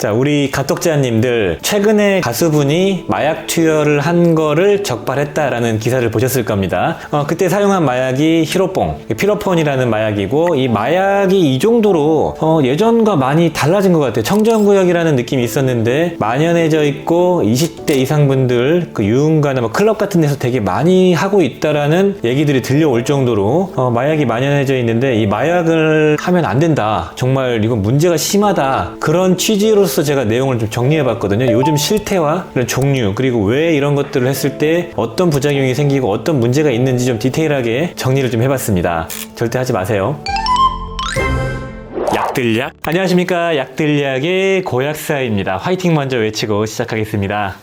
자, 우리 가독자님들 최근에 가수분이 마약 투여를 한 거를 적발했다라는 기사를 보셨을 겁니다. 어, 그때 사용한 마약이 히로뽕, 피로폰이라는 마약이고 이 마약이 이 정도로 어, 예전과 많이 달라진 것 같아요. 청정구역이라는 느낌이 있었는데 만연해져 있고 20대 이상 분들 그 유흥가나 뭐 클럽 같은 데서 되게 많이 하고 있다라는 얘기들이 들려올 정도로 어, 마약이 만연해져 있는데 이 마약을 하면 안 된다. 정말 이건 문제가 심하다. 그런 취지로 서 제가 내용을 좀 정리해 봤거든요. 요즘 실태와 이런 종류 그리고 왜 이런 것들을 했을 때 어떤 부작용이 생기고 어떤 문제가 있는지 좀 디테일하게 정리를 좀 해봤습니다. 절대 하지 마세요. 약들약 안녕하십니까 약들약의 고약사입니다 화이팅 먼저 외치고 시작하겠습니다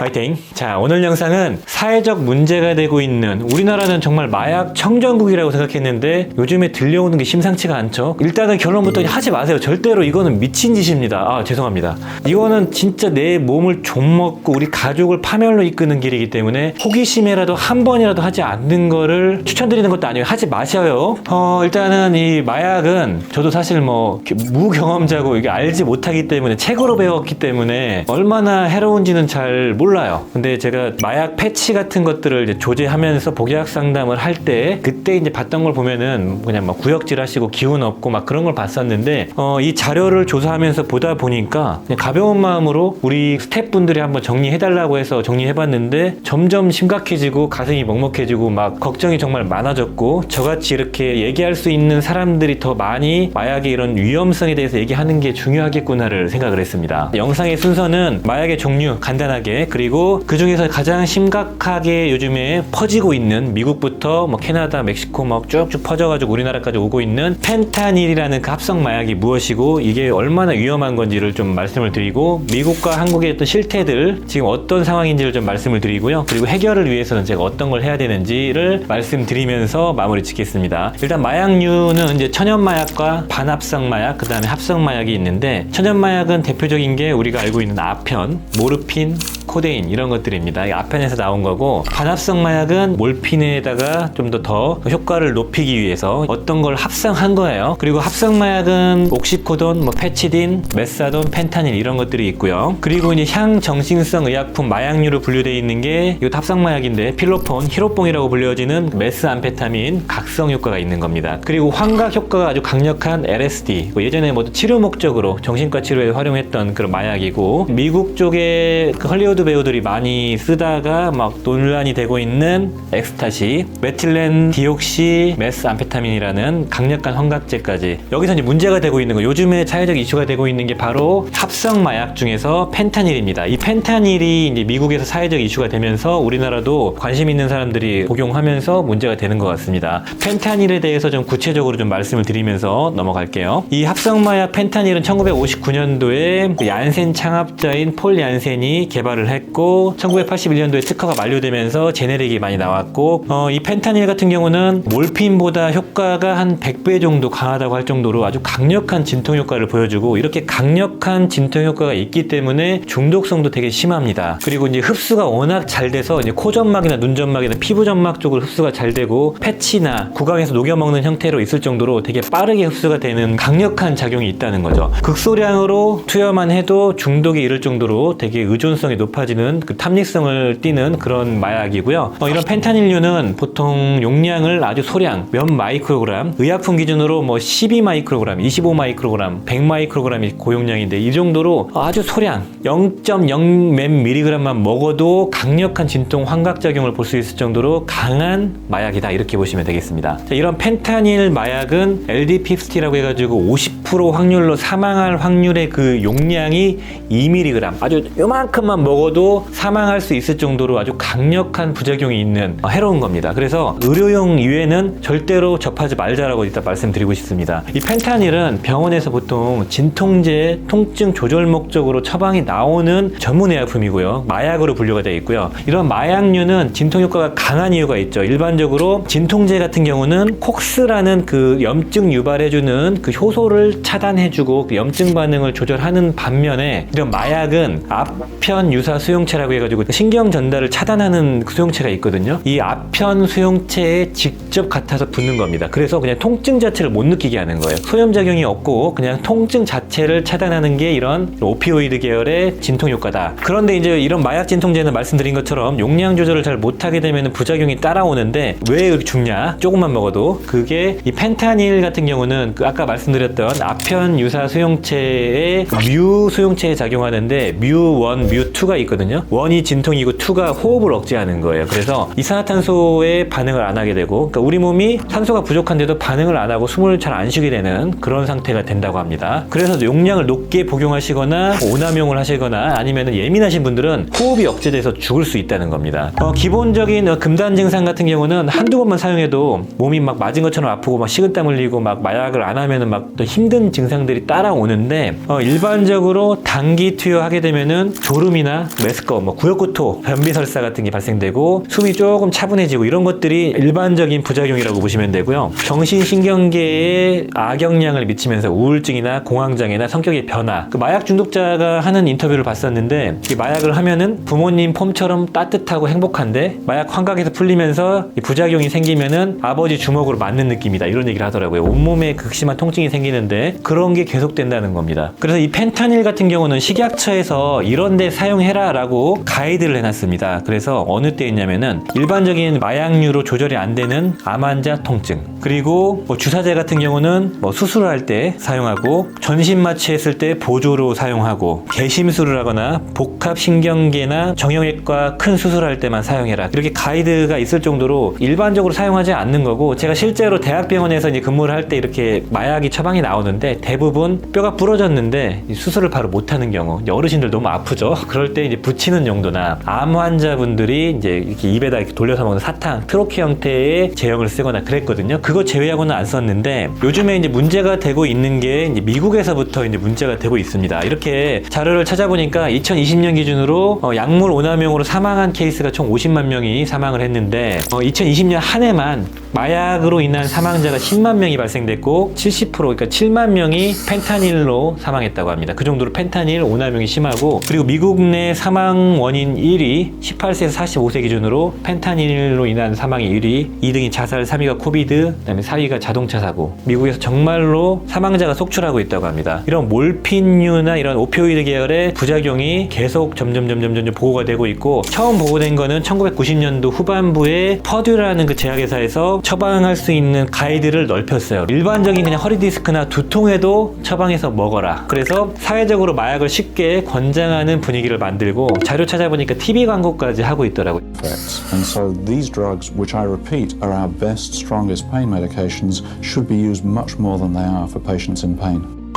파이팅! 자, 오늘 영상은 사회적 문제가 되고 있는 우리나라는 정말 마약 청정국이라고 생각했는데 요즘에 들려오는 게 심상치가 않죠. 일단은 결론부터 하지 마세요. 절대로 이거는 미친 짓입니다. 아, 죄송합니다. 이거는 진짜 내 몸을 좀먹고 우리 가족을 파멸로 이끄는 길이기 때문에 호기심에라도 한 번이라도 하지 않는 거를 추천드리는 것도 아니에요. 하지 마셔요. 어, 일단은 이 마약은 저도 사실 뭐 무경험자고 이게 알지 못하기 때문에 책으로 배웠기 때문에 얼마나 해로운지는 잘 몰라 요. 근데 제가 마약 패치 같은 것들을 이제 조제하면서 복약 상담을 할 때 그때 이제 봤던 걸 보면은 그냥 막 구역질 하시고 기운 없고 막 그런 걸 봤었는데 어, 이 자료를 조사하면서 보다 보니까 가벼운 마음으로 우리 스태프분들이 한번 정리해달라고 해서 정리해봤는데 점점 심각해지고 가슴이 먹먹해지고 막 걱정이 정말 많아졌고 저같이 이렇게 얘기할 수 있는 사람들이 더 많이 마약의 이런 위험성에 대해서 얘기하는 게 중요하겠구나를 생각을 했습니다. 영상의 순서는 마약의 종류 간단하게 그리고 그 중에서 가장 심각하게 요즘에 퍼지고 있는 미국부터 뭐 캐나다, 멕시코 막 쭉쭉 퍼져가지고 우리나라까지 오고 있는 펜타닐이라는 그 합성 마약이 무엇이고 이게 얼마나 위험한 건지를 좀 말씀을 드리고 미국과 한국의 어떤 실태들 지금 어떤 상황인지를 좀 말씀을 드리고요. 그리고 해결을 위해서는 제가 어떤 걸 해야 되는지를 말씀드리면서 마무리 짓겠습니다. 일단 마약류는 이제 천연 마약과 반합성 마약, 그 다음에 합성 마약이 있는데 천연 마약은 대표적인 게 우리가 알고 있는 아편, 모르핀, 코데인 이런 것들입니다. 이 아펜에서 나온 거고 반합성 마약은 몰핀에다가 좀 더 더 효과를 높이기 위해서 어떤 걸 합성한 거예요. 그리고 합성 마약은 옥시코돈, 뭐 페치딘, 메사돈, 펜타닐 이런 것들이 있고요. 그리고 이제 향정신성 의약품 마약류로 분류되어 있는 게 이거 합성 마약인데 필로폰, 히로뽕이라고 불려지는 메스암페타민 각성 효과가 있는 겁니다. 그리고 환각 효과가 아주 강력한 LSD 뭐 예전에 뭐 치료 목적으로 정신과 치료에 활용했던 그런 마약이고 미국 쪽에 그 헐리우드 배우들이 많이 쓰다가 막 논란이 되고 있는 엑스타시, 메틸렌 디옥시 메스 암페타민이라는 강력한 환각제까지 여기서 이제 문제가 되고 있는 거 요즘에 사회적 이슈가 되고 있는 게 바로 합성 마약 중에서 펜타닐입니다. 이 펜타닐이 이제 미국에서 사회적 이슈가 되면서 우리나라도 관심 있는 사람들이 복용하면서 문제가 되는 것 같습니다. 펜타닐에 대해서 좀 구체적으로 좀 말씀을 드리면서 넘어갈게요. 이 합성 마약 펜타닐은 1959년도에 얀센 창업자인 폴 얀센이 개발을 했고 1981년도에 특허가 만료되면서 제네릭이 많이 나왔고 어, 이 펜타닐 같은 경우는 몰핀보다 효과가 한 100배 정도 강하다고 할 정도로 아주 강력한 진통 효과를 보여주고 이렇게 강력한 진통 효과가 있기 때문에 중독성도 되게 심합니다. 그리고 이제 흡수가 워낙 잘 돼서 이제 코점막이나 눈점막이나 피부점막 쪽으로 흡수가 잘 되고 패치나 구강에서 녹여 먹는 형태로 있을 정도로 되게 빠르게 흡수가 되는 강력한 작용이 있다는 거죠. 극소량으로 투여만 해도 중독에 이를 정도로 되게 의존성이 높아 지는 그 탐닉성을 띠는 그런 마약이고요. 어, 이런 펜타닐류는 보통 용량을 아주 소량 몇 마이크로그램, 의약품 기준으로 뭐 12 마이크로그램, 25 마이크로그램, 100 마이크로그램이 고용량인데 이 정도로 아주 소량 0.0몇 미리그램만 먹어도 강력한 진통 환각 작용을 볼 수 있을 정도로 강한 마약이다 이렇게 보시면 되겠습니다. 자, 이런 펜타닐 마약은 LD50라고 해가지고 50% 확률로 사망할 확률의 그 용량이 2mg 아주 요만큼만 먹어 도 사망할 수 있을 정도로 아주 강력한 부작용이 있는 어, 해로운 겁니다. 그래서 의료용 이외에는 절대로 접하지 말자라고 일단 말씀드리고 싶습니다. 이 펜타닐은 병원에서 보통 진통제, 통증 조절 목적으로 처방이 나오는 전문 의약품이고요. 마약으로 분류가 되어 있고요. 이런 마약류는 진통 효과가 강한 이유가 있죠. 일반적으로 진통제 같은 경우는 콕스라는 그 염증 유발해주는 그 효소를 차단해주고 그 염증 반응을 조절하는 반면에 이런 마약은 아편 유사 수용체라고 해가지고 신경 전달을 차단하는 그 수용체가 있거든요. 이 아편 수용체에 직접 갖다서 붙는 겁니다. 그래서 그냥 통증 자체를 못 느끼게 하는 거예요. 소염작용이 없고 그냥 통증 자체를 차단하는 게 이런 오피오이드 계열의 진통 효과다. 그런데 이제 이런 마약 진통제는 말씀드린 것처럼 용량 조절을 잘 못하게 되면 부작용이 따라오는데 왜 죽냐? 조금만 먹어도 그게 이 펜타닐 같은 경우는 그 아까 말씀드렸던 아편 유사 수용체의 뮤 수용체에 작용하는데 뮤1, 뮤2가 있 거든요. 1이 진통이고 2가 호흡을 억제하는 거예요. 그래서 이산화탄소에 반응을 안 하게 되고 그러니까 우리 몸이 산소가 부족한데도 반응을 안 하고 숨을 잘 안 쉬게 되는 그런 상태가 된다고 합니다. 그래서 용량을 높게 복용하시거나 오남용을 하시거나 아니면 예민하신 분들은 호흡이 억제돼서 죽을 수 있다는 겁니다. 어, 기본적인 어, 금단 증상 같은 경우는 한두 번만 사용해도 몸이 막 맞은 것처럼 아프고 막 식은땀 흘리고 막 마약을 안 하면은 막 또 힘든 증상들이 따라오는데 어, 일반적으로 단기 투여하게 되면은 졸음이나 메스꺼, 뭐 구역구토, 변비설사 같은 게 발생되고 숨이 조금 차분해지고 이런 것들이 일반적인 부작용이라고 보시면 되고요. 정신신경계에 악영향을 미치면서 우울증이나 공황장애나 성격의 변화. 그 마약 중독자가 하는 인터뷰를 봤었는데 이 마약을 하면은 부모님 폼처럼 따뜻하고 행복한데 마약 환각에서 풀리면서 이 부작용이 생기면은 아버지 주먹으로 맞는 느낌이다 이런 얘기를 하더라고요. 온몸에 극심한 통증이 생기는데 그런 게 계속된다는 겁니다. 그래서 이 펜타닐 같은 경우는 식약처에서 이런 데 사용해라 라고 가이드를 해놨습니다. 그래서 어느 때 있냐면은 일반적인 마약류로 조절이 안 되는 암 환자 통증 그리고 뭐 주사제 같은 경우는 뭐 수술을 할때 사용하고 전신 마취했을 때 보조로 사용하고 개심술을 하거나 복합 신경계나 정형외과 큰 수술할 때만 사용해라 이렇게 가이드가 있을 정도로 일반적으로 사용하지 않는 거고 제가 실제로 대학병원에서 이제 근무를 할 때 이렇게 마약이 처방이 나오는데 대부분 뼈가 부러졌는데 이 수술을 바로 못하는 경우 어르신들 너무 아프죠 그럴 때 이제 붙이는 용도나 암 환자분들이 이제 이렇게 입에다 이렇게 돌려서 먹는 사탕 트로키 형태의 제형을 쓰거나 그랬거든요. 그거 제외하고는 안 썼는데 요즘에 이제 문제가 되고 있는 게 이제 미국에서부터 이제 문제가 되고 있습니다. 이렇게 자료를 찾아보니까 2020년 기준으로 어, 약물 오남용으로 사망한 케이스가 총 50만 명이 사망을 했는데 2020년 한 해만 마약으로 인한 사망자가 10만 명이 발생됐고 70% 그러니까 7만 명이 펜타닐로 사망했다고 합니다. 그 정도로 펜타닐 오남용이 심하고 그리고 미국 내 사망 원인 1위 18세에서 45세 기준으로 펜타닐로 인한 사망이 1위 2등이 자살 3위가 코비드 그다음에 4위가 자동차 사고 미국에서 정말로 사망자가 속출하고 있다고 합니다. 이런 몰핀류나 이런 오피오이드 계열의 부작용이 계속 점점 점점 점점 보고가 되고 있고 처음 보고된 거는 1990년도 후반부에 퍼듀라는 그 제약회사에서 처방할 수 있는 가이드를 넓혔어요. 일반적인 그냥 허리 디스크나 두통에도 처방해서 먹어라. 그래서 사회적으로 마약을 쉽게 권장하는 분위기를 만들고 자료 찾아보니까 TV 광고까지 하고 있더라고요.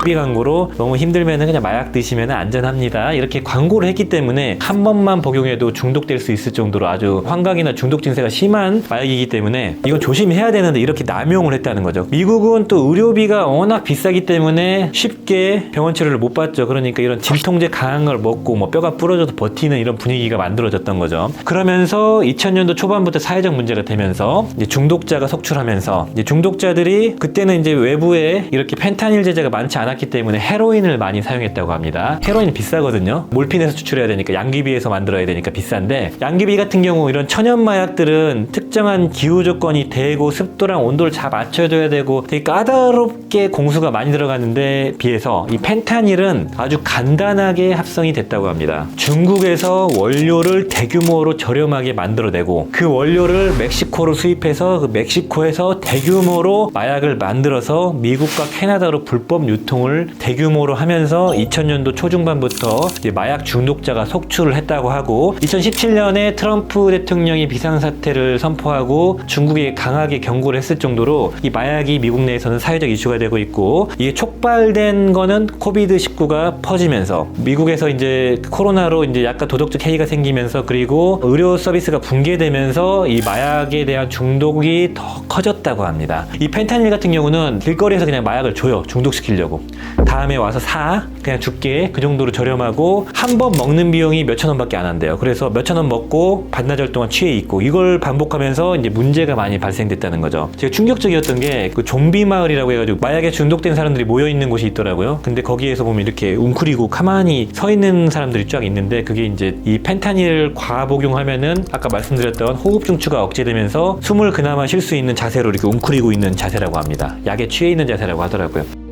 TV 광고로 너무 힘들면은 그냥 마약 드시면 안전합니다. 이렇게 광고를 했기 때문에 한 번만 복용해도 중독될 수 있을 정도로 아주 환각이나 중독 증세가 심한 마약이기 때문에 이건 조심해야 되는데 이렇게 남용을 했다는 거죠. 미국은 또 의료비가 워낙 비싸기 때문에 쉽게 병원 치료를 못 받죠. 그러니까 이런 진통제 강한 걸 먹고 뭐 뼈가 부러져도 버티는 이런 분위기가 만들어졌던 거죠. 그러면서 2000년도 초반부터 사회적 문제가 되면서 중독자가 속출하면서 중독자들이 그때는 이제 외부에 이렇게 펜타닐 제제가 많지 않았기 때문에 헤로인을 많이 사용했다고 합니다. 헤로인이 비싸거든요. 몰핀에서 추출해야 되니까 양귀비에서 만들어야 되니까 비싼데 양귀비 같은 경우 이런 천연 마약들은 특정한 기후 조건이 되고 습도랑 온도를 잘 맞춰줘야 되고 되게 까다롭게 공수가 많이 들어가는데 비해서 이 펜타닐은 아주 간단하게 합성이 됐다고 합니다. 중국에서 원료를 대규모로 저렴하게 만들어내고 그 원료를 멕시코로 수입해서 그 멕시코에서 대규모로 마약을 만들어서 미국과 캐나다로 불법 유통을 대규모로 하면서 2000년도 초중반부터 마약 중독자가 속출을 했다고 하고 2017년에 트럼프 대통령이 비상사태를 선포하고 중국에 강하게 경고를 했을 정도로 이 마약이 미국 내에서는 사회적 이슈가 되고 있고 이게 촉발된 거는 코비드 19가 퍼지면서 미국에서 이제 코로나로 이제 약간 도덕적 해이가 생기면서 그리고 의료 서비스가 붕괴되면서 이 마약에 대한 중독이 더 커졌다고 합니다. 이 펜타닐 같은 경우는 길거리에서 그냥 마약을 줘요. 중독시키려고. 다음에 와서 사 그냥 죽게 그 정도로 저렴하고 한 번 먹는 비용이 몇천 원밖에 안 한대요. 그래서 몇천 원 먹고 반나절 동안 취해 있고 이걸 반복하면서 이제 문제가 많이 발생됐다는 거죠. 제가 충격적이었던 게 그 좀비 마을이라고 해가지고 마약에 중독된 사람들이 모여 있는 곳이 있더라고요. 근데 거기에서 보면 이렇게 웅크리고 가만히 서 있는 사람들이 쫙 있는데 그게 이제 이 펜타닐을 과복용하면은 아까 말씀드렸던 호흡 중추가 억제되면서 숨을 그나마 쉴 수 있는 자세로 이렇게 웅크리고 있는 자세라고 합니다. 약에 취해 있는 자세라고 하더라고요.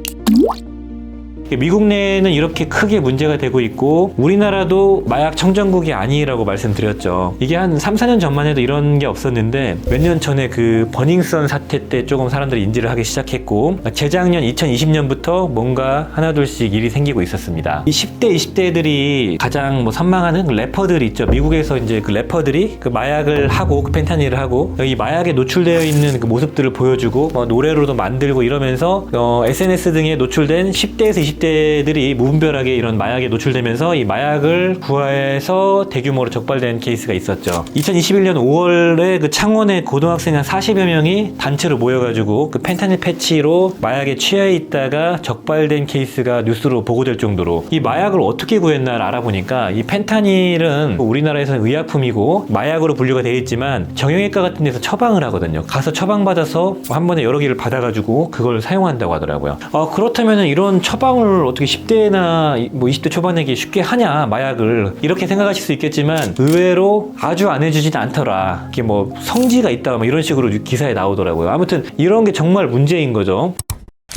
미국 내에는 이렇게 크게 문제가 되고 있고 우리나라도 마약 청정국이 아니라고 말씀드렸죠. 이게 한 3, 4년 전만 해도 이런 게 없었는데 몇 년 전에 그 버닝썬 사태 때 조금 사람들이 인지를 하기 시작했고 재작년 2020년부터 뭔가 하나둘씩 일이 생기고 있었습니다. 이 10대, 20대들이 가장 뭐 선망하는 그 래퍼들 있죠. 미국에서 이제 그 래퍼들이 그 마약을 하고 그 펜타닐을 하고 이 마약에 노출되어 있는 그 모습들을 보여주고 뭐 노래로도 만들고 이러면서 어, SNS 등에 노출된 10대에서 20대 들이 무분별하게 이런 마약에 노출되면서 이 마약을 구하해서 대규모로 적발된 케이스가 있었죠. 2021년 5월에 그 창원의 고등학생 한 40여 명이 단체로 모여가지고 그 펜타닐 패치로 마약에 취해 있다가 적발된 케이스가 뉴스로 보고될 정도로 이 마약을 어떻게 구했나를 알아보니까 이 펜타닐은 우리나라에서는 의약품이고 마약으로 분류가 되어 있지만 정형외과 같은 데서 처방을 하거든요. 가서 처방받아서 한 번에 여러 개를 받아가지고 그걸 사용한다고 하더라고요. 어, 그렇다면 이런 처방을 어떻게 10대나 뭐 20대 초반에게 쉽게 하냐 마약을 이렇게 생각하실 수 있겠지만 의외로 아주 안 해주진 않더라. 이게 뭐 성지가 있다 뭐 이런 식으로 기사에 나오더라고요. 아무튼 이런 게 정말 문제인 거죠.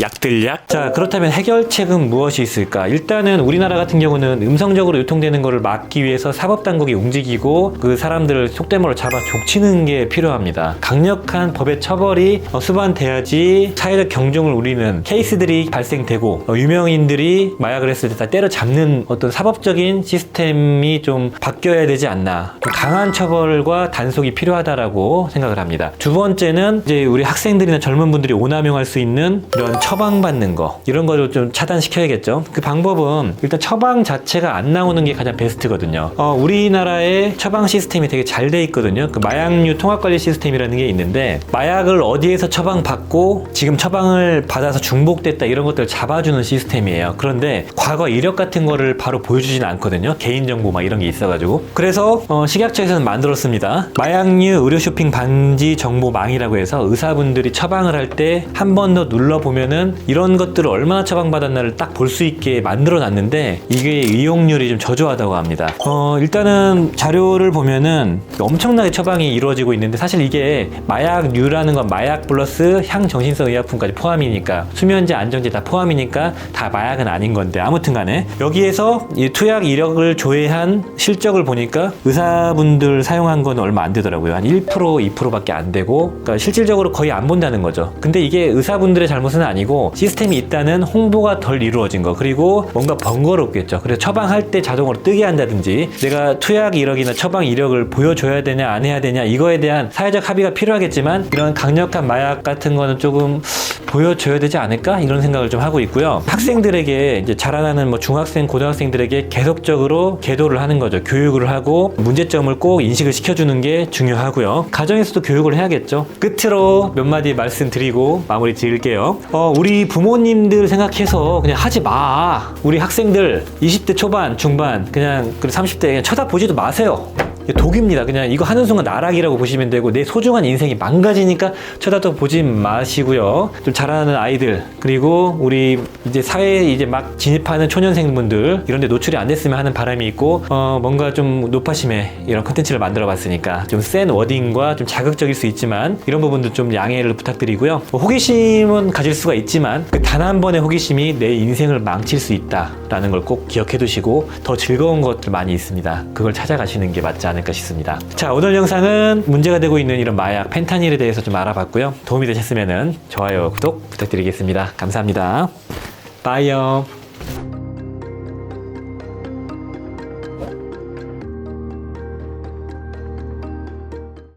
약들약? 자, 그렇다면 해결책은 무엇이 있을까? 일단은 우리나라 같은 경우는 음성적으로 유통되는 것을 막기 위해서 사법당국이 움직이고 그 사람들을 속된 말로 잡아 족치는 게 필요합니다. 강력한 법의 처벌이 어, 수반돼야지 사회적 경종을 울리는 케이스들이 발생되고 어, 유명인들이 마약을 했을 때 다 때려잡는 어떤 사법적인 시스템이 좀 바뀌어야 되지 않나. 좀 강한 처벌과 단속이 필요하다라고 생각을 합니다. 두 번째는 이제 우리 학생들이나 젊은 분들이 오남용할 수 있는 이런 처방받는 거 이런 거를 좀 차단시켜야겠죠. 그 방법은 일단 처방 자체가 안 나오는 게 가장 베스트거든요. 어, 우리나라의 처방 시스템이 되게 잘 돼 있거든요. 그 마약류 통합관리 시스템이라는 게 있는데 마약을 어디에서 처방받고 지금 처방을 받아서 중복됐다 이런 것들을 잡아주는 시스템이에요. 그런데 과거 이력 같은 거를 바로 보여주지는 않거든요. 개인정보 막 이런 게 있어가지고. 그래서 어, 식약처에서는 만들었습니다. 마약류 의료 쇼핑 방지 정보망이라고 해서 의사분들이 처방을 할 때 한 번 더 눌러보면 은 이런 것들을 얼마나 처방받았나를 딱 볼 수 있게 만들어 놨는데 이게 이용률이 좀 저조하다고 합니다. 어, 일단은 자료를 보면은 엄청나게 처방이 이루어지고 있는데 사실 이게 마약류라는 건 마약 플러스 향정신성 의약품까지 포함이니까 수면제, 안정제 다 포함이니까 다 마약은 아닌 건데 아무튼 간에 여기에서 이 투약 이력을 조회한 실적을 보니까 의사분들 사용한 건 얼마 안 되더라고요. 한 1% 2%밖에 안 되고 그러니까 실질적으로 거의 안 본다는 거죠. 근데 이게 의사분들의 잘못은 아니고 시스템이 있다는 홍보가 덜 이루어진 거 그리고 뭔가 번거롭겠죠. 그래서 처방할 때 자동으로 뜨게 한다든지 내가 투약 이력이나 처방 이력을 보여줘야 되냐 안 해야 되냐 이거에 대한 사회적 합의가 필요하겠지만 이런 강력한 마약 같은 거는 조금 보여줘야 되지 않을까 이런 생각을 좀 하고 있고요. 학생들에게 이제 자라나는 뭐 중학생, 고등학생들에게 계속적으로 계도를 하는 거죠. 교육을 하고 문제점을 꼭 인식을 시켜주는 게 중요하고요. 가정에서도 교육을 해야겠죠. 끝으로 몇 마디 말씀드리고 마무리 지을게요. 어, 우리 부모님들 생각해서 그냥 하지 마. 우리 학생들 20대 초반, 중반, 그냥 30대 그냥 쳐다보지도 마세요. 독입니다. 그냥 이거 하는 순간 나락이라고 보시면 되고 내 소중한 인생이 망가지니까 쳐다도 보지 마시고요. 좀 자라는 아이들 그리고 우리 이제 사회에 이제 막 진입하는 초년생분들 이런 데 노출이 안 됐으면 하는 바람이 있고 어 뭔가 좀 노파심에 이런 컨텐츠를 만들어 봤으니까 좀 센 워딩과 좀 자극적일 수 있지만 이런 부분도 좀 양해를 부탁드리고요. 뭐 호기심은 가질 수가 있지만 그 단 한 번의 호기심이 내 인생을 망칠 수 있다라는 걸 꼭 기억해 두시고 더 즐거운 것들 많이 있습니다. 그걸 찾아가시는 게않 을까 싶습니다. 자, 오늘 영상은 문제가 되고 있는 이런 마약 펜타닐에 대해서 좀 알아봤고요. 도움이 되셨으면 좋아요, 구독 부탁드리겠습니다. 감사합니다. 빠이요.